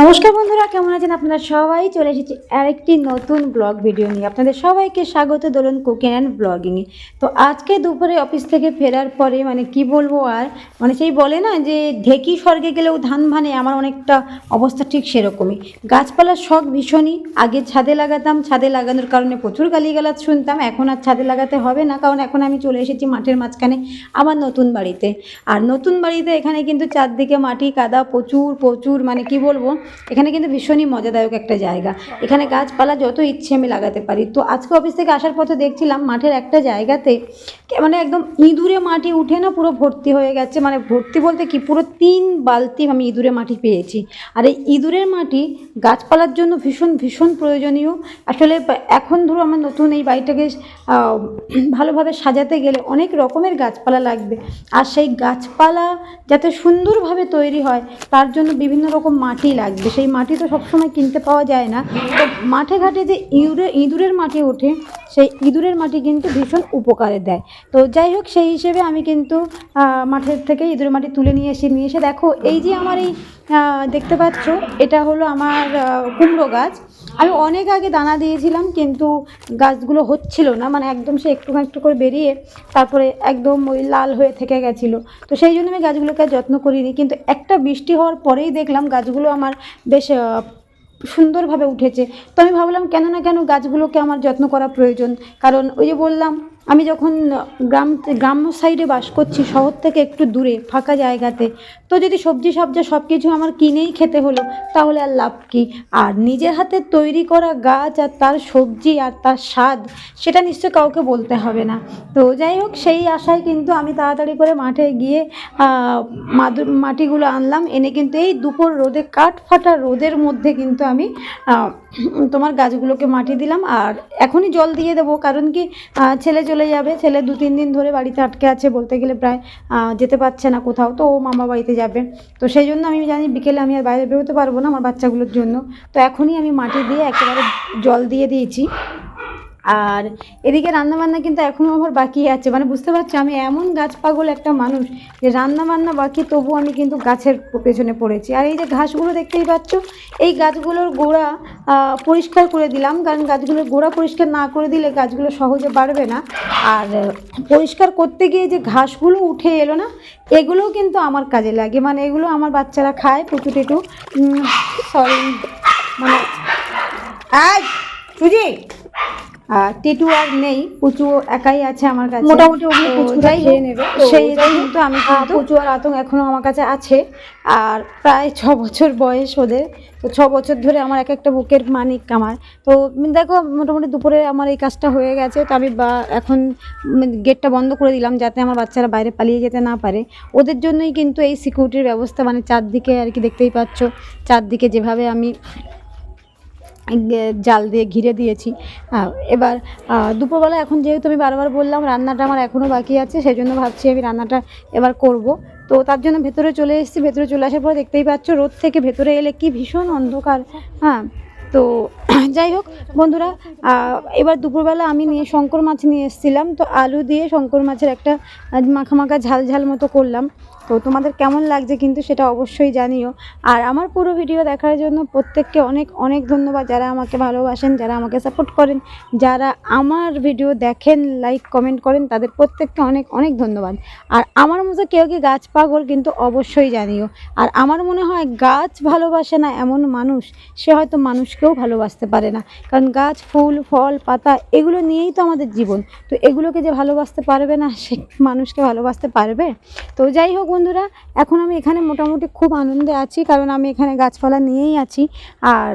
নমস্কার বন্ধুরা, কেমন আছেন আপনারা সবাই? চলে এসেছি আরেকটি নতুন ব্লগ ভিডিও নিয়ে। আপনাদের সবাইকে স্বাগত দোলন কুকিং অ্যান্ড ব্লগিংয়ে তো আজকে দুপুরে অফিস থেকে ফেরার পরে মানে কি বলব আর? মানে সেই বলে না যে, ঢেকি স্বর্গে গেলেও ধান ভানে, আমার অনেকটা অবস্থা ঠিক সেরকমই। গাছপালার শখ ভীষণই। আগে ছাদে লাগাতাম, ছাদে লাগানোর কারণে প্রচুর গালিগালাজ শুনতাম, এখন আর ছাদে লাগাতে হবে না, কারণ এখন আমি চলে এসেছি মাঠের মাঝখানে আমার নতুন বাড়িতে। আর নতুন বাড়িতে এখানে কিন্তু চারদিকে মাটি, কাদা, প্রচুর প্রচুর মানে কি বলব এখানে কিন্তু ভীষণই মজাদায়ক একটা জায়গা। এখানে গাছপালা যত ইচ্ছে আমি লাগাতে পারি। তো আজকে অফিস থেকে আসার পথে দেখছিলাম মাঠের একটা জায়গাতে মানে একদম ইঁদুরে মাটি উঠে না পুরো ভর্তি হয়ে গেছে। মানে ভর্তি বলতে কি? পুরো তিন বালতি আমি ইঁদুরে মাটি পেয়েছি। আর এই ইঁদুরের মাটি গাছপালার জন্য ভীষণ ভীষণ প্রয়োজনীয়। আসলে এখন ধরো আমার নতুন এই বাড়িটাকে ভালোভাবে সাজাতে গেলে অনেক রকমের গাছপালা লাগবে। আর সেই গাছপালা যাতে সুন্দরভাবে তৈরি হয়, তার জন্য বিভিন্ন রকম মাটি লাগবে। সেই মাটি তো সবসময় কিনতে পাওয়া যায় না। তো মাঠে ঘাটে যে ইঁদুরে, ইঁদুরের মাটি ওঠে, সেই ইঁদুরের মাটি কিন্তু ভীষণ উপকারে দেয়। তো যাই হোক, সেই হিসেবে আমি কিন্তু মাঠের থেকে ইঁদুরের মাটি তুলে নিয়ে এসে নিয়ে এসে দেখো, এই যে আমার এই দেখতে পাচ্ছ, এটা হলো আমার কুমড়ো গাছ। আমি অনেক আগে দানা দিয়েছিলাম, কিন্তু গাছগুলো হচ্ছিল না। মানে একদম সে একটু একটু করে বেরিয়ে তারপরে একদম ওই লাল হয়ে থেকে গেছিল। তো সেই জন্য আমি গাছগুলোকে যত্ন করিনি, কিন্তু একটা বৃষ্টি হওয়ার পরেই দেখলাম গাছগুলো আমার বেশ সুন্দরভাবে উঠেছে। তো আমি ভাবলাম, কেন না কেন গাছগুলোকে আমার যত্ন করা প্রয়োজন? কারণ ওই যে বললাম আমি যখন গ্রাম গ্রাম্য সাইডে বাস করছি, শহর থেকে একটু দূরে, ফাঁকা জায়গাতে, তো যদি সবজি সবজি সব কিছু আমার কিনেই খেতে হলো, তাহলে আর লাভ কী? আর নিজের হাতে তৈরি করা গাছ আর তার সবজি আর তার স্বাদ, সেটা নিশ্চয় কাউকে বলতে হবে না। তো যাই হোক, সেই আশায় কিন্তু আমি তাড়াতাড়ি করে মাঠে গিয়ে মাটিগুলো আনলাম। এনে কিন্তু এই দুপুর রোদে, কাঠ ফাটা রোদের মধ্যে কিন্তু আমি তোমার গাছগুলোকে মাটি দিলাম। আর এখনই জল দিয়ে দেবো, কারণ কি ছেলে চলে যাবে। ছেলে দু, তিন দিন ধরে বাড়িতে আটকে আছে বলতে গেলে প্রায় যেতে পারছে না কোথাও। তো ও মামা বাড়িতে যাবে। তো সেই জন্য আমি জানি বিকেলে আমি আর বাইরে বেরোতে পারব না আমার বাচ্চাগুলোর জন্য। তো এখনই আমি মাটি দিয়ে একেবারে জল দিয়ে দিয়েছি। আর এদিকে রান্নাবান্না কিন্তু এখনও আমার বাকি আছে। মানে বুঝতে পারছ, আমি এমন গাছ পাগল একটা মানুষ যে রান্নাবান্না বাকি তবু আমি কিন্তু গাছের পেছনে পড়েছি। আর এই যে ঘাসগুলো দেখতেই পাচ্ছ, এই গাছগুলোর গোড়া পরিষ্কার করে দিলাম। কারণ গাছগুলোর গোড়া পরিষ্কার না করে দিলে গাছগুলো সহজে বাড়বে না। আর পরিষ্কার করতে গিয়ে যে ঘাসগুলো উঠে এলো না, এগুলোও কিন্তু আমার কাজে লাগে। মানে এগুলো আমার বাচ্চারা খায় পুচু টেটু সরি মানে আয় সুজি! টিটু আর নেই পুচু একাই আছে আমার কাছে। মোটামুটি ওগুলো হোক, খেয়ে নেবে। সেই কিন্তু আমি কিন্তু পুচু আর আতঙ্ক এখনও আমার কাছে আছে। আর প্রায় ছ বছর বয়স ওদের। তো ছ বছর ধরে আমার এক একটা বুকের মানিক আমার। তো দেখো মোটামুটি দুপুরে আমার এই কাজটা হয়ে গেছে। তো আমি বা এখন গেটটা বন্ধ করে দিলাম যাতে আমার বাচ্চারা বাইরে পালিয়ে যেতে না পারে। ওদের জন্যই কিন্তু এই সিকিউরিটির ব্যবস্থা মানে চারদিকে আর কি দেখতেই পাচ্ছ। চারদিকে যেভাবে আমি জাল দিয়ে ঘিরে দিয়েছি। এবার দুপুরবেলা এখন যেহেতু আমি বারবার বললাম, রান্নাটা আমার এখনও বাকি আছে সেই জন্য ভাবছি আমি রান্নাটা এবার করব। তো তার জন্য ভেতরে চলে এসেছি, ভেতরে চলে আসার পরে দেখতেই পাচ্ছ, রোদ থেকে ভেতরে এলে কি ভীষণ অন্ধকার হ্যাঁ। তো যাই হোক বন্ধুরা এবার দুপুরবেলা আমি নিয়ে শঙ্কর মাছ নিয়ে এসেছিলাম। তো আলু দিয়ে শঙ্কর মাছের একটা আহ, মাখা মাখা ঝাল ঝাল মতো করলাম। তো তোমাদের কেমন লাগছে কিন্তু সেটা অবশ্যই জানিও। আর আমার পুরো ভিডিও দেখার জন্য প্রত্যেককে অনেক অনেক ধন্যবাদ। যারা আমাকে ভালোবাসেন যারা আমাকে সাপোর্ট করেন যারা আমার ভিডিও দেখেন লাইক কমেন্ট করেন তাদের প্রত্যেককে অনেক অনেক ধন্যবাদ। আর আমার মতো কেউ কি গাছ পাগল কিন্তু অবশ্যই জানিও। আর আমার মনে হয় গাছ ভালোবাসে না এমন মানুষ সে হয়তো মানুষকেও ভালোবাসতে পারে না। কারণ গাছ, ফুল, ফল, পাতা এগুলো নিয়েই তো আমাদের জীবন। তো এগুলোকে যে ভালোবাসতে পারবে না, সে মানুষকে ভালোবাসতে পারবে? তো যাই হোক বন্ধুরা, এখন আমি এখানে মোটামুটি খুব আনন্দে আছি, কারণ আমি এখানে গাছপালা নিয়েই আছি। আর